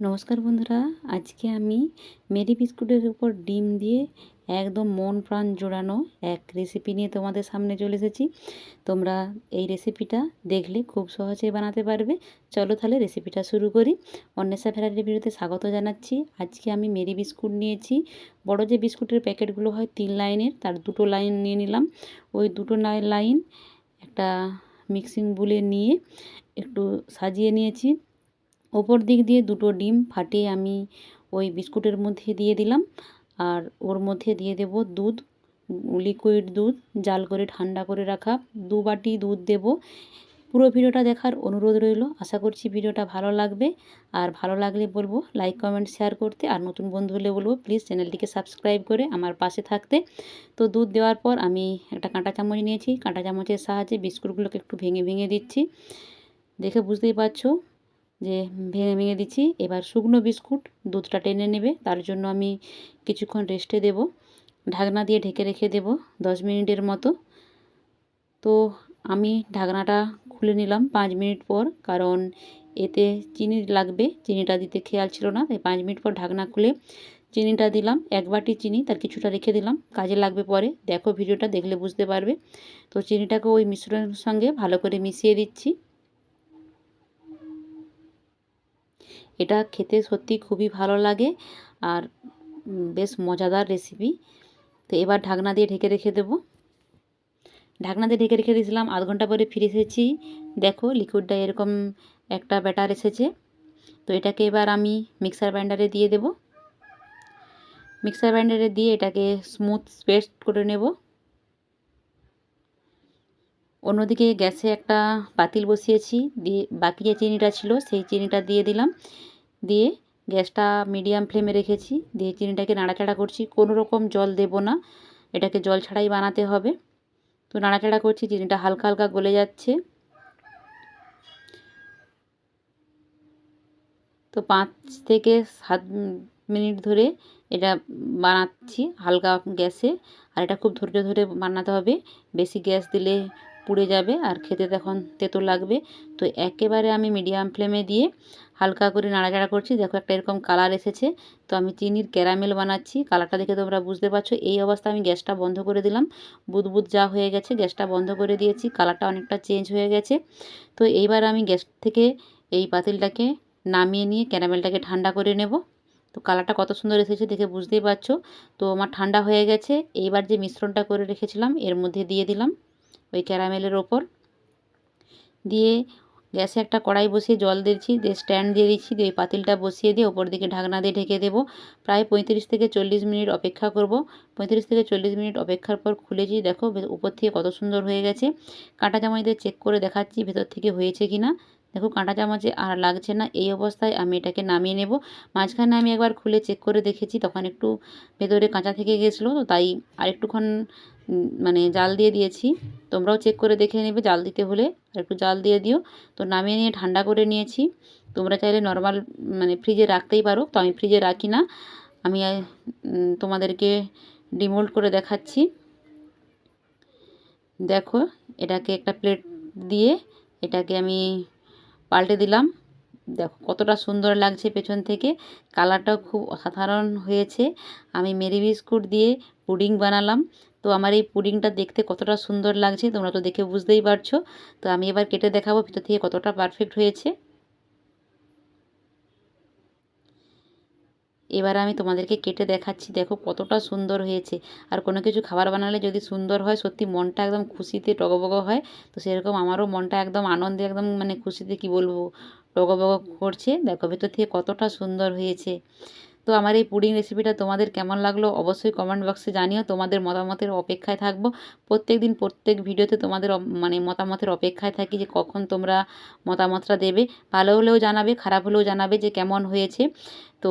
নমস্কার বন্ধুরা, আজকে আমি মেরি বিস্কুটের উপর ডিম দিয়ে একদম মন প্রাণ জোড়ানো এক রেসিপি নিয়ে তোমাদের সামনে চলে এসেছি। তোমরা এই রেসিপিটা দেখলে খুব সহজেই বানাতে পারবে। চলো তাহলে রেসিপিটা শুরু করি। অন্বেষা ভ্যারাইটির ভিডিওতে স্বাগত জানাচ্ছি। আজকে আমি মেরি বিস্কুট নিয়েছি। বড় যে বিস্কুটের প্যাকেটগুলো হয় তিন লাইনের, তার দুটো লাইন নিয়ে নিলাম। ওই দুটো লাইন একটা মিক্সিং বুলে নিয়ে একটু সাজিয়ে নিয়েছি। ওপর দিক দিয়ে দুটো ডিম ফাটিয়ে আমি ওই বিস্কুটের মধ্যে দিয়ে দিলাম। আর ওর মধ্যে দিয়ে দেব দুধ লিকুইড দুধ, জাল করে ঠান্ডা করে রাখা দু বাটি দুধ দেব। পুরো ভিডিওটা দেখার অনুরোধ রইল। আশা করছি ভিডিওটা ভালো লাগবে। আর ভালো লাগলে বলব লাইক কমেন্ট শেয়ার করতে। আর নতুন বন্ধু হলে বলব প্লিজ চ্যানেলটিকে সাবস্ক্রাইব করে আমার পাশে থাকতে। তো দুধ দেওয়ার পর আমি একটা কাঁটা চামচ নিয়েছি। কাঁটা চামচের সাহায্যে বিস্কুটগুলোকে একটু ভেঙে ভেঙে দিচ্ছি। দেখে বুঝতেই পারছ যে ভেঙে ভেঙে দিচ্ছি, এবার শুকনো বিস্কুট দুধটা টেনে নেবে, তার জন্য আমি কিছুক্ষণ রেস্টে দেব। ঢাকনা দিয়ে ঢেকে রেখে দেব দশ মিনিটের মতো। তো আমি ঢাকনাটা খুলে নিলাম পাঁচ মিনিট পর, কারণ এতে চিনি লাগবে, চিনিটা দিতে খেয়াল ছিল না, তাই পাঁচ মিনিট পর ঢাকনা খুলে চিনিটা দিলাম। এক বাটি চিনি, তার কিছুটা রেখে দিলাম, কাজে লাগবে পরে। দেখো ভিডিওটা দেখলে বুঝতে পারবে। তো চিনিটাকে ওই মিশ্রণের সঙ্গে ভালো করে মিশিয়ে দিচ্ছি। এটা খেতে সত্যি খুবই ভালো লাগে আর বেশ মজাদার রেসিপি তো এবার ঢাকনা দিয়ে ঢেকে রেখে দেবো। ঢাকনা দিয়ে ঢেকে রেখে দিয়েছিলাম, আধ ঘণ্টা পরে ফিরে এসেছি। দেখো লিকুইডটা এরকম একটা ব্যাটার এসেছে। তো এটাকে এবার আমি মিক্সার ব্যান্ডারে দিয়ে দেব। মিক্সার ব্যান্ডারে দিয়ে এটাকে স্মুথ পেস্ট করে নেব। অন্যদিকে গ্যাসে একটা পাতিল বসিয়েছি, দিয়ে বাকি যে চিনিটা ছিল সেই চিনিটা দিয়ে দিলাম। দিয়ে গ্যাসটা মিডিয়াম ফ্লেমে রেখেছি, দিয়ে চিনিটাকে নাড়াচাড়া করছি। কোনো রকম জল দেব না, এটাকে জল ছাড়াই বানাতে হবে। তো নাড়াচাড়া করছি, চিনিটা হালকা হালকা গলে যাচ্ছে। তো পাঁচ থেকে সাত মিনিট ধরে এটা বানাচ্ছি হালকা গ্যাসে, আর এটা খুব ধৈর্য ধরে বানাতে হবে। বেশি গ্যাস দিলে পুড়ে যাবে আর খেতে তখন তেতো লাগবে। তো একেবারে আমি মিডিয়াম ফ্লেমে দিয়ে হালকা করে নাড়াচাড়া করছি। দেখো একটা এরকম কালার এসেছে। তো আমি চিনির ক্যারামেল বানাচ্ছি। কালারটা দেখে তোমরা বুঝতে পারছ। এই অবস্থায় আমি গ্যাসটা বন্ধ করে দিলাম। বুদবুদ যা হয়ে গেছে গ্যাসটা বন্ধ করে দিয়েছি। কালারটা অনেকটা চেঞ্জ হয়ে গেছে। তো এইবার আমি গ্যাস থেকে এই পাতিলটাকে নামিয়ে নিয়ে ক্যারামেলটাকে ঠান্ডা করে নেব। তো কালারটা কত সুন্দর এসেছে দেখে বুঝতেই পারছ। তো আমার ঠান্ডা হয়ে গেছে। এইবার যে মিশ্রণটা করে রেখেছিলাম, এর মধ্যে দিয়ে দিলাম। ওই ক্যারামেলের ওপর। দিয়ে গ্যাসে একটা কড়াই বসিয়ে জল দিয়েছি দিয়ে স্ট্যান্ড দিয়ে দিচ্ছি, দিয়ে ওই পাতিলটা বসিয়ে দিয়ে ওপর দিকে ঢাকনা দিয়ে ঢেকে দেবো। প্রায় পঁয়ত্রিশ থেকে চল্লিশ মিনিট অপেক্ষা করব। পঁয়ত্রিশ থেকে চল্লিশ মিনিট অপেক্ষার পর খুলেছি, দেখো উপর থেকে কত সুন্দর হয়ে গেছে। কাঁটা চামচ দিয়ে চেক করে দেখাচ্ছি ভেতর থেকে হয়েছে কি না। দেখো কাঁটা চামচে আর লাগছে না, এই অবস্থায় আমি এটাকে নামিয়ে নেব। মাঝখানে আমি একবার খুলে চেক করে দেখেছি, তখন একটু ভেতরে কাঁচা থেকে গেছিল, তো তাই আরেকটুক্ষণ মানে জাল দিয়ে দিয়েছি। তোমরাও চেক করে দেখে নেবে জাল দিতে হলে। আর একটু জাল দিয়ে দিও। তো নামিয়ে নিয়ে ঠান্ডা করে নিয়েছি। তোমরা চাইলে নর্মাল মানে ফ্রিজে রাখতেই পারো। তো আমি ফ্রিজে রাখি না। আমি তোমাদেরকে ডিমোল্ড করে দেখাচ্ছি। দেখো, এটাকে একটা প্লেট দিয়ে এটাকে আমি পাল্টে দিলাম। দেখো কতটা সুন্দর লাগছে পেছন থেকে। কালারটাও খুব অসাধারণ হয়েছে। আমি মেরি বিস্কুট দিয়ে পুডিং বানালাম। তো আমার এই পুডিংটা দেখতে কতটা সুন্দর লাগছে তোমরা তো দেখে বুঝতেই পারছ। তো আমি এবার কেটে দেখাবো ভিতর থেকে কতটা পারফেক্ট হয়েছে। এবার আমি তোমাদেরকে কেটে দেখাচ্ছি। দেখো কতটা সুন্দর হয়েছে। আর কোনো কিছু খাবার বানালে যদি সুন্দর হয়, সত্যি মনটা একদম খুশিতে টগবগ হয়। তো সেরকম আমারও মনটা একদম আনন্দে, একদম মানে খুশিতে কি বলব, টগবগ করছে। দেখো ভেতর থেকে কতটা সুন্দর হয়েছে। তো আমার এই পুডিং রেসিপিটা তোমাদের কেমন লাগল অবশ্যই কমেন্ট বক্সে জানিও। তোমাদের মতামতের অপেক্ষায় থাকব। প্রত্যেক দিন প্রত্যেক ভিডিওতে তোমাদের মানে মতামতের অপেক্ষায় থাকি যে কখন তোমরা মতামতটা দেবে। ভালো হলেও জানাবে, খারাপ হলেও জানাবে যে কেমন হয়েছে। তো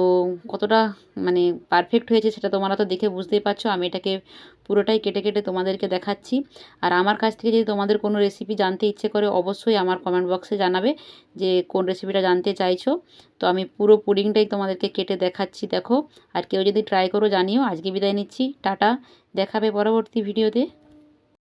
কতটা মানে পারফেক্ট হয়েছে সেটা তোমরা তো দেখে বুঝতেই পারছ। আমি এটাকে পুরোটাই কেটে কেটে তোমাদেরকে দেখাচ্ছি। আর আমার কাছ থেকে যদি তোমাদের কোনো রেসিপি জানতে ইচ্ছে করে, অবশ্যই আমার কমেন্ট বক্সে জানাবে যে কোন রেসিপিটা জানতে চাইছো। তো আমি পুরো পুডিংটাই তোমাদেরকে কেটে দেখাচ্ছি, দেখো। আর কেউ যদি ট্রাই করো জানিও। আজকে বিদায় নিচ্ছি। টাটা। দেখাবে পরবর্তী ভিডিওতে